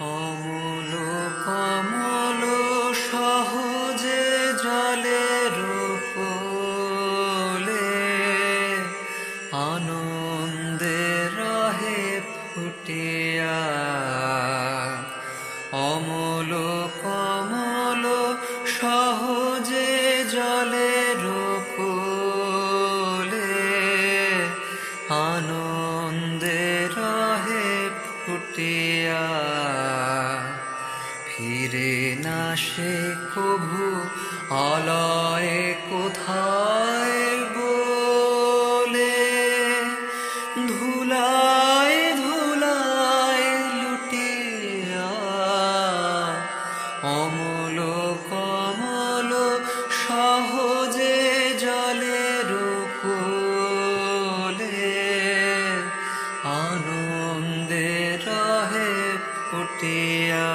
অমল সহজে আনন্দে রহে ফুটিয়া। সহজে জলের কোলে আনন্দে রহে ফুটিয়া। ফিরে না সে কভু আলয়ে কোথায় বলে? ধুলায় ধুলায় লুটিয়া অমল কমল সহজে জলের কোলে আনন্দে রহে ফুটিয়া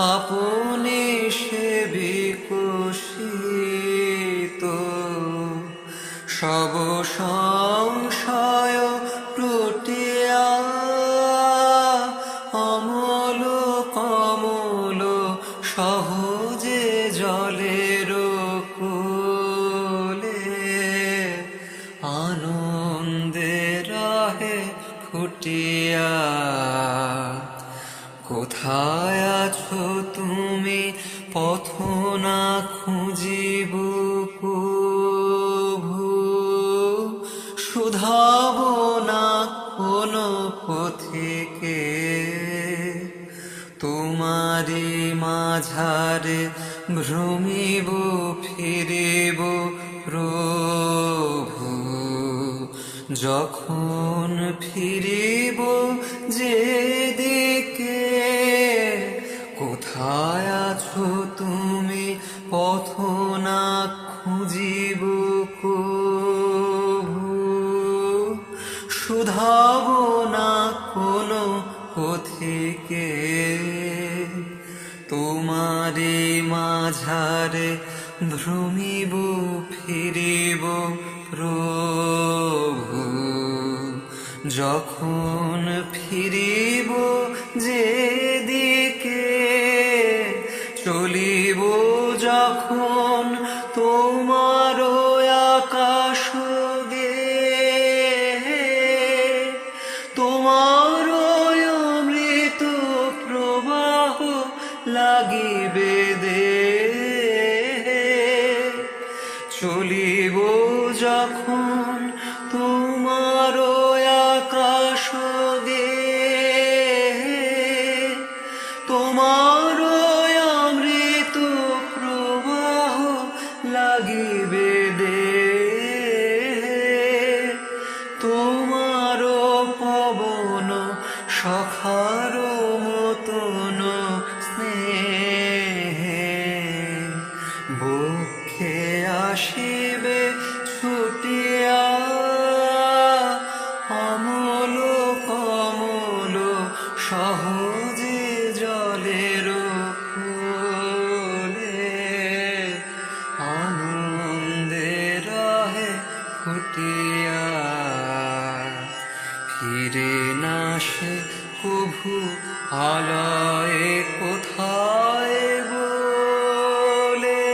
আপনি সে বিকশিত। সব সংশয় প্রটিয়া অমল কমল সহজে জলের কোলে। আনন্দে রহে ফুটিয়া। কোথায় আছো তুমি? পথ না খুঁজিব শুধাব না কোনো পথিকে। তোমারি মাঝারে ভ্রমিব, ফিরিব প্রভু। যখন ফিরিব যেদিকে কোথায় আছো তুমি? পথ না খুঁজিব শুধাব না কোনো পথিকে। তোমারে মাঝারে ভ্রমিব, ফিরিব প্রভু। যখন ফিরিব যেদিকে, চলিব যখন তোমার আকাশ গে। তোমার অমৃত প্রবাহ লাগিবে দে। চলিব যখন সখার মতন স্নেহে বুখে আসিবে ফিরে না সে কভু আলয়ে কোথায় বলে?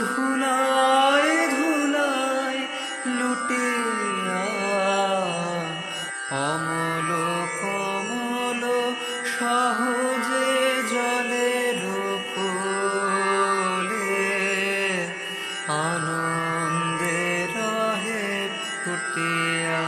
ধুলায় ধুলায় লুটে অমল কমল সহজে জলে রূপলে। আনন্দে রহে ফুটিয়া